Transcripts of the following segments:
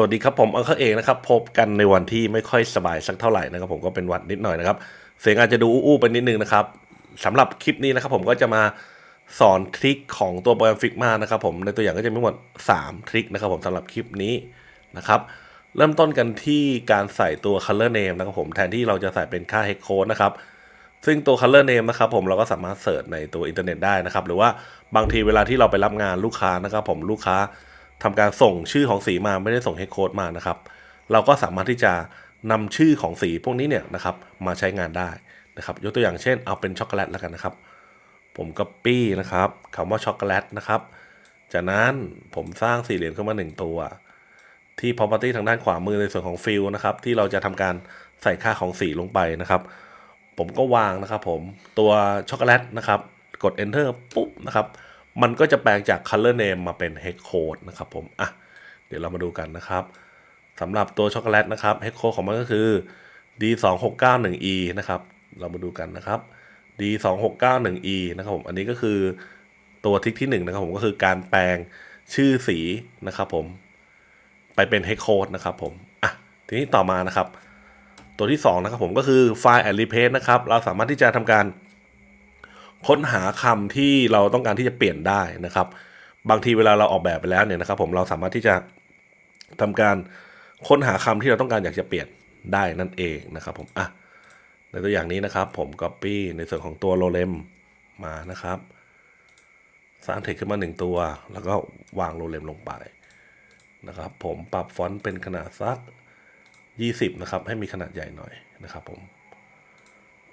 สวัสดีครับผมอังเคเอกนะครับพบกันในวันที่ไม่ค่อยสบายสักเท่าไหร่นะครับ ผมก็เป็นหวัดนิดหน่อยนะครับ เสียงอาจจะดูอู้ๆไปนิดนึงนะครับสำหรับคลิปนี้นะครับ ผมก็จะมาสอนทริคของตัวโปรแกรมฟิกมานะครับผมในตัวอย่างก็จะมีทั้งหมด 3 ทริคนะครับ ผมสำหรับคลิปนี้นะครับเริ่มต้นกันที่การใส่ตัว color name นะครับผมแทนที่เราจะใส่เป็นค่า hex code นะครับซึ่งตัว color name นะครับผมเราก็สามารถเสิร์ชในตัวอินเทอร์เน็ตได้นะครับหรือว่าบางทีเวลาที่เราไปรับงานลูกค้านะครับผมลูกค้า ทำการส่งชื่อของสีมาไม่ได้ส่งให้โค้ดมานะครับ เราก็สามารถที่จะนำชื่อของสีพวกนี้เนี่ยนะครับมาใช้งานได้นะครับ ยกตัวอย่างเช่นเอาเป็นช็อกโกแลตแล้วกันนะครับ ผมก็ปี้นะครับคำว่าช็อกโกแลตนะครับจากนั้นผมสร้างสี่เหลี่ยมขึ้นมาหนึ่งตัว ที่ property ทางด้านขวามือในส่วนของ fill นะครับ ที่เราจะทำการใส่ค่าของสีลงไปนะครับ ผมก็วางนะครับผมตัวช็อกโกแลตนะครับ กด enter ปุ๊บนะครับ มันก็จะแปลงจาก color name มาเป็น hex code นะครับผมอะเดี๋ยวเรามาดูกันนะครับสำหรับตัวช็อกโกแลตนะครับ hex code ของมันก็คือ d 2 6 9 1 e นะครับเรามาดูกันนะครับ d 2 6 9 1 e นะครับผมอันนี้ก็คือตัวทิกที่1นะครับผมก็คือการแปลงชื่อสีนะครับผมไปเป็น hex code นะครับผมอะทีนี้ต่อมานะครับ ตัวที่ 2 นะครับผมก็คือไฟล์ and replace นะครับ เราสามารถที่จะทำการ ค้นหาคำที่เราต้องการที่จะเปลี่ยนได้นะครับ บางทีเวลาเราออกแบบไปแล้วเนี่ยนะครับ ผมเราสามารถที่จะทำการค้นหาคำที่เราต้องการอยากจะเปลี่ยนได้นั่นเองนะครับ ผมอะในตัวอย่างนี้นะครับ ผม copy ในส่วนของตัว lorem มานะครับสร้างเทคขึ้นมาหนึ่งตัว แล้วก็วาง lorem ลงไปนะครับ ผมปรับฟอนต์เป็นขนาดสัก 20 นะครับ ให้มีขนาดใหญ่หน่อยนะครับ ผม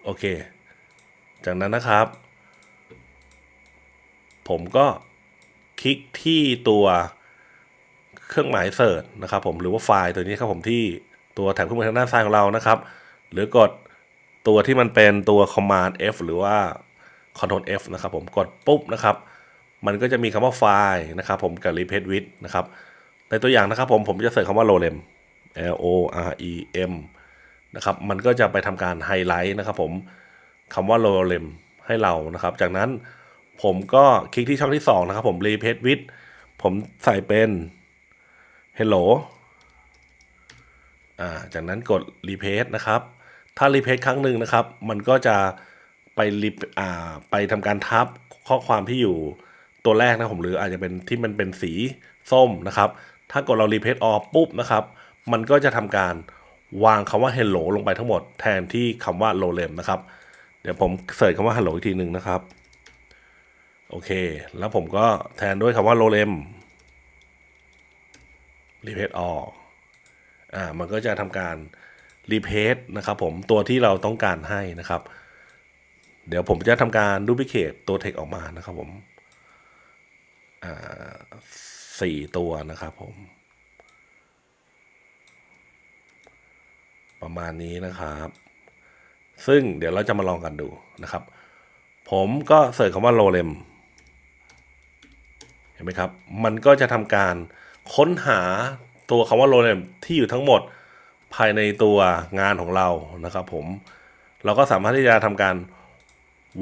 โอเค จากนั้นนะครับ ผมก็คลิกที่ตัวเครื่องหมายเสิร์ชนะครับผมหรือว่าไฟล์ตัวนี้ครับผมที่ตัวแถบเครื่องมือทางด้านซ้ายของเรานะครับ หรือกดตัวที่มันเป็นตัว command F หรือว่า control F นะครับผมกดปุ๊บนะครับ มันก็จะมีคำว่าไฟล์นะครับผมกับ replace with นะครับในตัวอย่างนะครับผมผมจะเสิร์ชคำว่า lorem l o r e m นะครับมันก็จะไปทำการไฮไลท์นะครับผมคำว่า lorem ให้เรานะครับ จากนั้น ผมก็คลิกที่ช่องที่2นะครับ ผม replace with ผมใส่เป็น hello อ่าจากนั้นกด replace นะครับ ถ้า replace ครั้งหนึ่งนะครับ มันก็จะไปรีอ่าไปทำการทับข้อความที่อยู่ตัวแรกนะผมหรืออาจจะเป็นที่มันเป็นสีส้มนะครับ ถ้ากดเรา replace all ปุ๊บนะครับ มันก็จะทำการวางคำว่า hello ลงไปทั้งหมดแทนที่คำว่า lorem นะครับ เดี๋ยวผมเสิร์ชคำว่า hello อีกทีหนึ่งนะครับ โอเค แล้วผมก็แทนด้วยคำว่า lorem replace all อ่า มันก็จะทำการ replace นะครับผม ตัวที่เราต้องการให้นะครับ เดี๋ยวผมจะทำการ duplicate ตัว text ออกมานะครับผม อ่าสี่ตัวนะครับผม ประมาณนี้นะครับ ซึ่งเดี๋ยวเราจะมาลองกันดูนะครับผมก็เสิร์ชคำว่า lorem ห็นไหมครับ มันก็จะทำการค้นหาตัวคำว่า lorem ที่อยู่ทั้งหมดภายในตัวงานของเรานะครับผม เราก็สามารถที่จะทำการ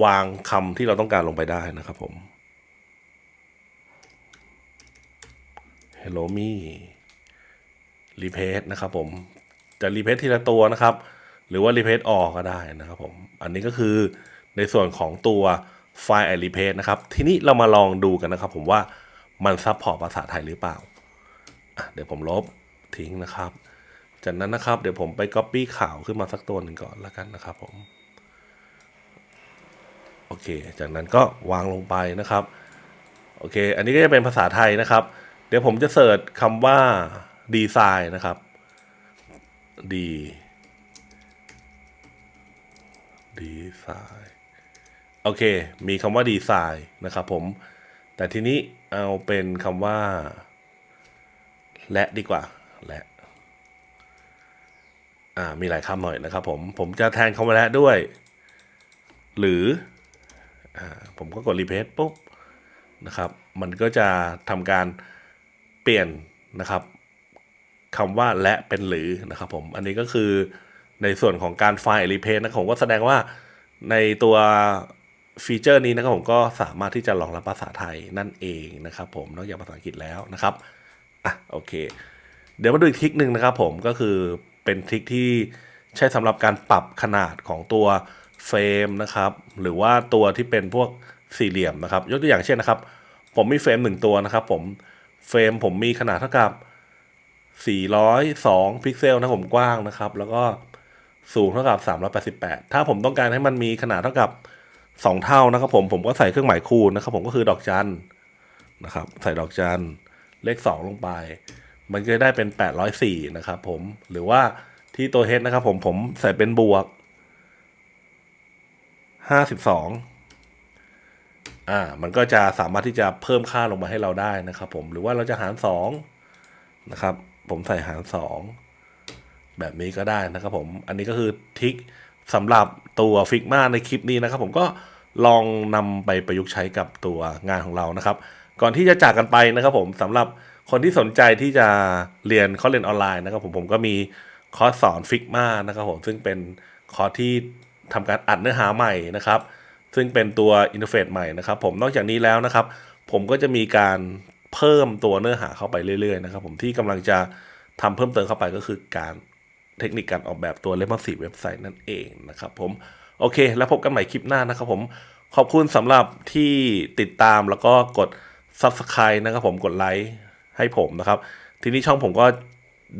วางคำที่เราต้องการลงไปได้นะครับผม Hello me replace นะครับผม จะ replace ทีละตัวนะครับ หรือว่า replace all ก็ได้นะครับผม อันนี้ก็คือในส่วนของตัวไฟล์ replace นะครับ ทีนี้เรามาลองดูกันนะครับผมว่า มันซับพอร์ตภาษาไทยหรือเปล่า เดี๋ยวผมลบทิ้งนะครับ จากนั้นนะครับ เดี๋ยวผมไป copy ข่าวขึ้นมาสักตัวหนึ่งก่อนแล้วกันนะครับผม โอเค จากนั้นก็วางลงไปนะครับ โอเค อันนี้ก็จะเป็นภาษาไทยนะครับ เดี๋ยวผมจะเสิร์ชคำว่าดีไซน์นะครับ ดีดีไซน์ โอเค มีคำว่าดีไซน์นะครับผม แต่ทีนี้เอาเป็นคำว่า และดีกว่า และอ่ามีหลายคำหน่อยนะครับผมผมจะแทนคำว่าและด้วย หรืออ่าผมก็กดรีเพ e ปุ๊บนะครับ มันก็จะทำการเปลี่ยนนะครับคำว่าและเป็นหรือนะครับผมอันนี้ก็คือในส่วนของการไฟล์รีเพ e นะผมก็แสดงว่าในตัว ฟีเจอร์นี้นะครับผมก็สามารถที่จะรองรับภาษาไทยนั่นเองนะครับผมนอกจากภาษาอังกฤษแล้วนะครับอะโอเค เดี๋ยวมาดูอีกทริคหนึ่งนะครับผมก็คือเป็นทริคที่ใช้สำหรับการปรับขนาดของตัวเฟรมนะครับ หรือว่าตัวที่เป็นพวกสี่เหลี่ยมนะครับ ยกตัวอย่างเช่นนะครับ ผมมีเฟรมหนึ่งตัวนะครับ ผมเฟรมผมมีขนาดเท่ากับ 402 พิกเซลนะผมกว้างนะครับ แล้วก็สูงเท่ากับ 388 ถ้าผมต้องการให้มันมีขนาดเท่ากับ 2เท่านะครับผมผมก็ใส่เครื่องหมายคูณนะครับ ผมก็คือดอกจันนะครับ ใส่ดอกจันเลข2ลงไป มันก็จะได้เป็น804นะครับผมหรือว่าที่ตัวเฮดนะครับ ผมผมใส่เป็นบวก52อ่า มันก็จะสามารถที่จะเพิ่มค่าลงมาให้เราได้นะครับ ผมหรือว่าเราจะหารสองนะครับ ผมใส่หารสองแบบนี้ก็ได้นะครับ ผม อันนี้ก็คือทริค สำหรับตัวฟิกมาในคลิปนี้นะครับ ผมก็ลองนำไปประยุกต์ใช้กับตัวงานของเรานะครับ ก่อนที่จะจากกันไปนะครับผมสำหรับคนที่สนใจที่จะเรียนคอร์สเรียนออนไลน์นะครับ ผมผมก็มีคอร์สสอนฟิกมานะครับผมซึ่งเป็นคอร์สที่ทำการอัดเนื้อหาใหม่นะครับ ซึ่งเป็นตัวอินเทอร์เฟซใหม่นะครับ ผมนอกจากนี้แล้วนะครับ ผมก็จะมีการเพิ่มตัวเนื้อหาเข้าไปเรื่อยๆนะครับ ผมที่กำลังจะทำเพิ่มเติมเข้าไปก็คือการ เทคนิคการออกแบบตัว r e s p o s i เว็บไซต์นั่นเองนะครับผม โอเค แล้วพบกันใหม่คลิปหน้านะครับผม ขอบคุณสำหรับที่ติดตามแล้วก็กด Subscribe นะครับผมกดไลค์ให้ผมนะครับ ทีนี้ช่องผมก็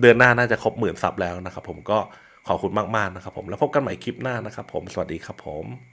เดือนหน้าน่าจะครบหมื่นซับแล้วนะครับผมก็ขอบคุณมาก ๆ นะครับผม แล้วพบกันใหม่คลิปหน้านะครับผม สวัสดีครับผม